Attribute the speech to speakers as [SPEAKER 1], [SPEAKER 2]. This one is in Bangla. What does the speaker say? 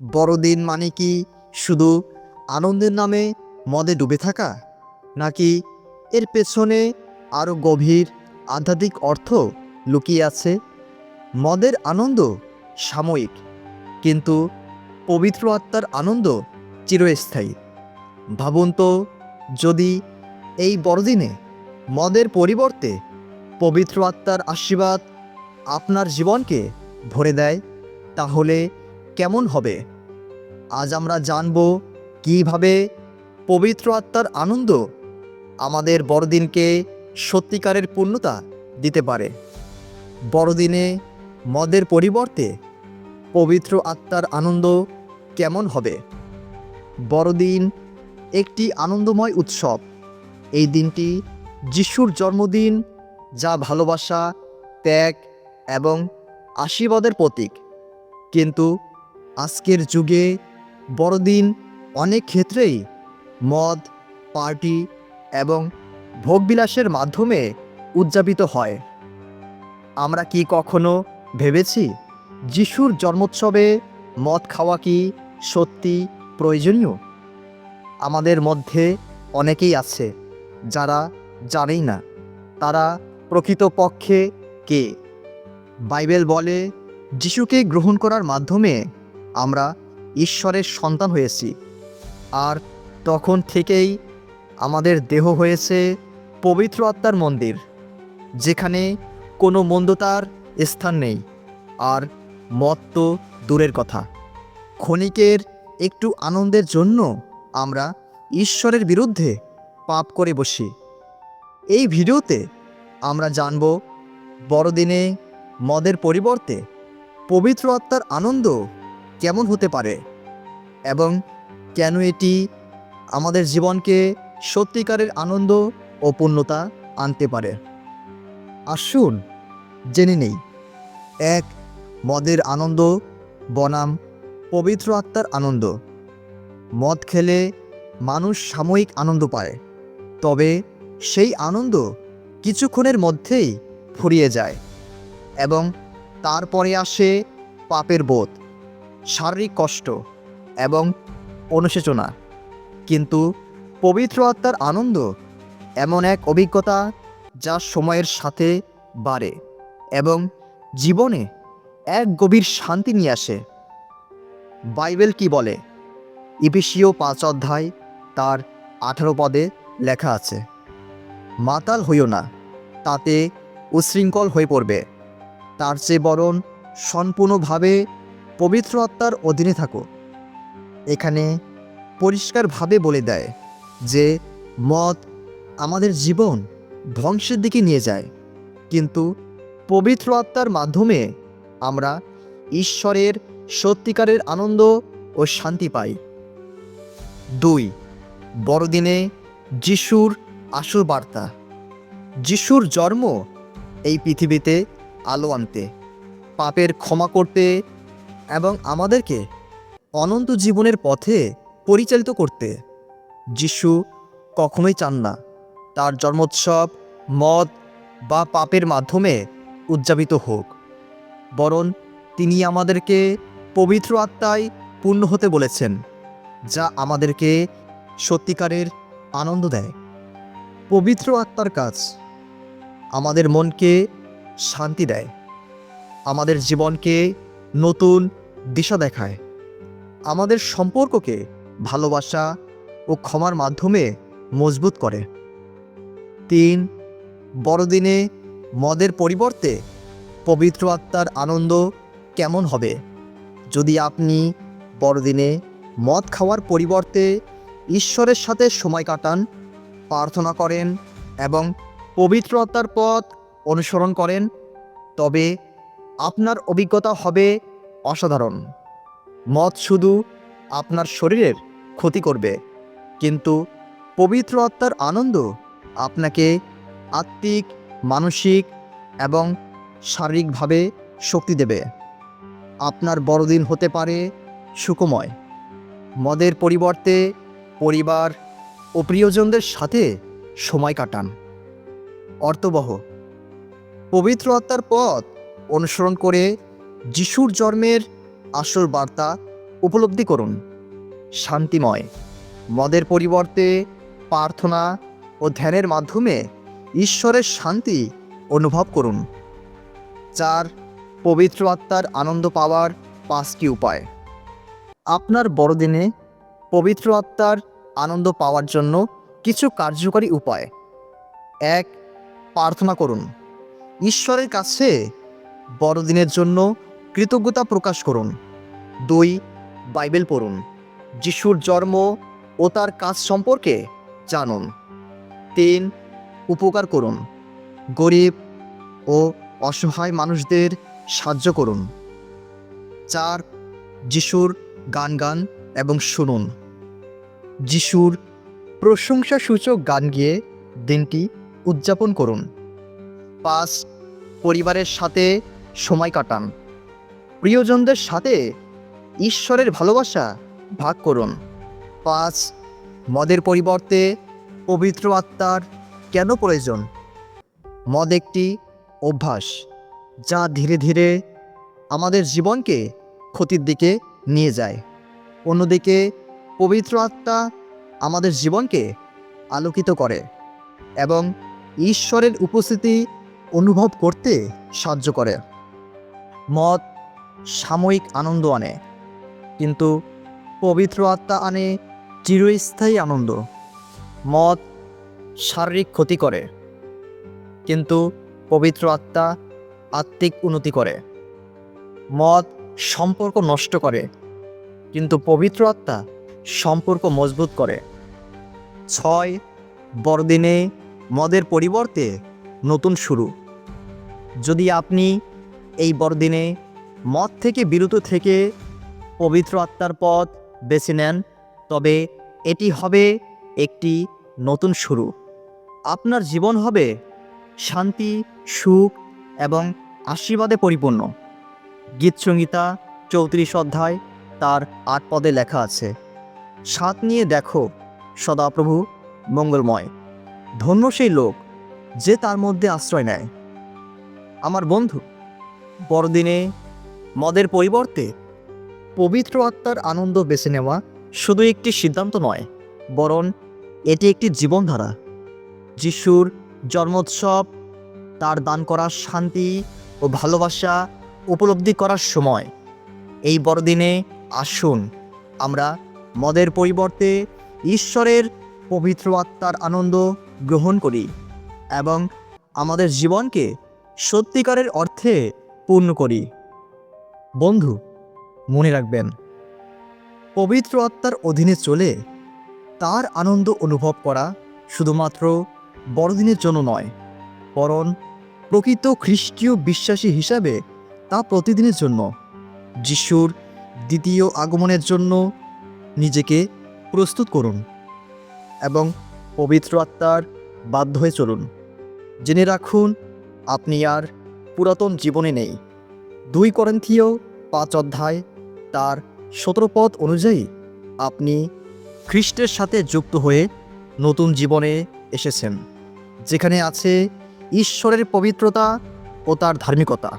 [SPEAKER 1] বড়দিন মানে কি শুধু আনন্দের নামে মদে ডুবে থাকা? নাকি এর পেছনে আরও গভীর আধ্যাত্মিক অর্থ লুকিয়ে আছে? মদের আনন্দ সাময়িক, কিন্তু পবিত্র আত্মার আনন্দ চিরস্থায়ী। ভাবুন তো, যদি এই বড়দিনে মদের পরিবর্তে পবিত্র আত্মার আশীর্বাদ আপনার জীবনকে ভরে দেয়, তাহলে কেমন হবে? আজ আমরা জানব কীভাবে পবিত্র আত্মার আনন্দ আমাদের বড়দিনকে সত্যিকারের পূর্ণতা দিতে পারে। বড়দিনে মদের পরিবর্তে পবিত্র আত্মার আনন্দ কেমন হবে? বড়দিন একটি আনন্দময় উৎসব। এই দিনটি যিশুর জন্মদিন, যা ভালোবাসা, ত্যাগ এবং আশীর্বাদের প্রতীক। কিন্তু আজকের যুগে বড়দিন অনেক ক্ষেত্রেই মদ, পার্টি এবং ভোগবিলাসের মাধ্যমে উদযাপিত হয়। আমরা কি কখনো ভেবেছি যিশুর জন্মোৎসবে মদ খাওয়া কি সত্যি প্রয়োজনীয়? আমাদের মধ্যে অনেকেই আছে যারা জানেই না, তারা প্রকৃতপক্ষে কে? বাইবেল বলে যিশুকে গ্রহণ করার মাধ্যমে আমরা ঈশ্বরের সন্তান হয়েছি। আর তখন থেকেই আমাদের দেহ হয়েছে পবিত্র আত্মার মন্দির, যেখানে কোনো মন্দতার স্থান নেই। আর মত তো দূরের কথা। ক্ষণিকের একটু আনন্দের জন্য আমরা ঈশ্বরের বিরুদ্ধে পাপ করে বসি। এই ভিডিওতে আমরা জানব বড়দিনে মদের পরিবর্তে পবিত্র আত্মার আনন্দ কেমন হতে পারে? এবং কেন এটি আমাদের জীবনকে সত্যিকারের আনন্দ ও পূর্ণতা আনতে পারে? আসুন জেনে নেই। এক, মদের আনন্দ, বনাম, পবিত্র আত্মার আনন্দ। মদ খেলে মানুষ সাময়িক আনন্দ পায়, তবে সেই আনন্দ কিছুক্ষণের মধ্যেই ফুরিয়ে যায় এবং তারপরে আসে পাপের বোধ। শারীরিক কষ্ট এবং অনুশোচনা। কিন্তু পবিত্র আত্মার আনন্দ এমন এক অভিজ্ঞতা যা সময়ের সাথে বাড়ে এবং জীবনে এক গভীর শান্তি নিয়ে আসে। বাইবেল কি বলে? ইপিসীয় পাঁচ অধ্যায়, তার আঠারো পদে লেখা আছে, মাতাল হইও না, তাতে উশৃঙ্খল হয়ে পড়বে। তার চেয়ে বরং সম্পূর্ণভাবে পবিত্র আত্মার অধীনে থাকো। এখানে পরিষ্কারভাবে বলে দেয় যে, মদ আমাদের জীবন ধ্বংসের দিকে নিয়ে যায়। কিন্তু পবিত্র আত্মার মাধ্যমে আমরা ঈশ্বরের সত্যিকারের আনন্দ ও শান্তি পাই। দুই, বড়দিনে যিশুর আসল বার্তা। যিশুর জন্ম এই পৃথিবীতে আলো আনতে, পাপের ক্ষমা করতে এবং আমাদেরকে অনন্ত জীবনের পথে পরিচালিত করতে। যিশু কখনোই চান না। তার জন্মোৎসব, মদ বা পাপের মাধ্যমে উদযাপিত হোক। বরং তিনি আমাদেরকে পবিত্র আত্মায় পূর্ণ হতে বলেছেন, যা আমাদেরকে সত্যিকারের আনন্দ দেয়। পবিত্র আত্মার কাজ আমাদের মনকে শান্তি দেয়। আমাদের জীবনকে নতুন দিশা দেখায়। আমাদের সম্পর্ককে ভালোবাসা ও ক্ষমার মাধ্যমে মজবুত করে। তিন, বড়দিনে মদের পরিবর্তে পবিত্র আত্মার আনন্দ কেমন হবে? যদি আপনি বড়দিনে মদ খাওয়ার পরিবর্তে ঈশ্বরের সাথে সময় কাটান, প্রার্থনা করেন এবং পবিত্র আত্মার পথ অনুসরণ করেন, তবে আপনার অভিজ্ঞতা হবে অসাধারণ। মদ শুধু আপনার শরীরের ক্ষতি করবে, কিন্তু পবিত্র আত্মার আনন্দ আপনাকে আত্মিক, মানসিক এবং শারীরিকভাবে শক্তি দেবে। আপনার বড়দিন হতে পারে সুকময় মদের পরিবর্তে পরিবার ও প্রিয়জনদের সাথে সময় কাটান। অর্থবহ। পবিত্র আত্মার পথ অনুসরণ করে যিশুর জন্মের আসল বার্তা উপলব্ধি করুন। শান্তিময়, মদের পরিবর্তে প্রার্থনা ও ধ্যানের মাধ্যমে ঈশ্বরের শান্তি অনুভব করুন। চার, পবিত্র আত্মার আনন্দ পাওয়ার পাঁচটি উপায়। আপনার বড়দিনে পবিত্র আত্মার আনন্দ পাওয়ার জন্য কিছু কার্যকরী উপায়। এক, প্রার্থনা করুন। ঈশ্বরের কাছে বড়দিনের জন্য কৃতজ্ঞতা প্রকাশ করুন। দুই, বাইবেল পড়ুন। যিশুর জন্ম ও তার কাজ সম্পর্কে জানুন। তিন, উপকার করুন। গরিব ও অসহায় মানুষদের সাহায্য করুন। চার, যিশুর গান গান এবং শুনুন। যিশুর প্রশংসাসূচক গান গিয়ে দিনটি উদযাপন করুন। পাঁচ, পরিবারের সাথে সময় কাটান। প্রিয়জনদের সাথে ঈশ্বরের ভালোবাসা ভাগ করুন। পাঁচ, মদের পরিবর্তে পবিত্র আত্মার কেন প্রয়োজন? মদ একটি অভ্যাস যা ধীরে ধীরে আমাদের জীবনকে ক্ষতির দিকে নিয়ে যায়। অন্যদিকে, পবিত্র আত্মা আমাদের জীবনকে আলোকিত করে এবং ঈশ্বরের উপস্থিতি অনুভব করতে সাহায্য করে। মদ সাময়িক আনন্দ আনে, কিন্তু পবিত্র আত্মা আনে চিরস্থায়ী আনন্দ। মদ শারীরিক ক্ষতি করে, কিন্তু পবিত্র আত্মা আত্মিক উন্নতি করে। মদ সম্পর্ক নষ্ট করে, কিন্তু পবিত্র আত্মা সম্পর্ক মজবুত করে। ছয়, বড়দিনে মদের পরিবর্তে নতুন শুরু। যদি আপনি এই বড়দিনে মদ থেকে বিরত থেকে পবিত্র আত্মার পথ বেছে নেন। তবে এটি হবে একটি নতুন শুরু। আপনার জীবন হবে শান্তি, সুখ এবং আশীর্বাদে পরিপূর্ণ। গীতসংহিতা চৌত্রিশ অধ্যায় তার আট পদে লেখা আছে, সাত নিয়ে দেখো সদাপ্রভু মঙ্গলময়। ধন্য সেই লোক যে তার মধ্যে আশ্রয় নেয়। আমার বন্ধু বড়দিনে মদের পরিবর্তে পবিত্র আত্মার আনন্দ বেছে নেওয়া শুধু একটি সিদ্ধান্ত নয়, বরং এটি একটি জীবনধারা। যিশুর জন্মোৎসব, তার দান করার শান্তি ও ভালোবাসা উপলব্ধি করার সময় এই বড়দিনে আসুন আমরা মদের পরিবর্তে ঈশ্বরের পবিত্র আত্মার আনন্দ গ্রহণ করি এবং আমাদের জীবনকে সত্যিকারের অর্থে পূর্ণ করি। বন্ধু, মনে রাখবেন, পবিত্র আত্মার অধীনে চলে তার আনন্দ অনুভব করা শুধুমাত্র বড়দিনের জন্য নয়, বরং প্রকৃত খ্রিস্টীয় বিশ্বাসী হিসাবে তা প্রতিদিনের জন্য, যিশুর দ্বিতীয় আগমনের জন্য নিজেকে প্রস্তুত করুন এবং পবিত্র আত্মার বাধ্য হয়ে চলুন। জেনে রাখুন, আপনি আর পুরাতন জীবনে নেই। দুই করন্থীয় পাঁচ অধ্যায় তার সতেরো পদ অনুযায়ী আপনি খ্রিস্টের সাথে যুক্ত হয়ে নতুন জীবনে এসেছেন, যেখানে আছে ঈশ্বরের পবিত্রতা ও তার ধার্মিকতা।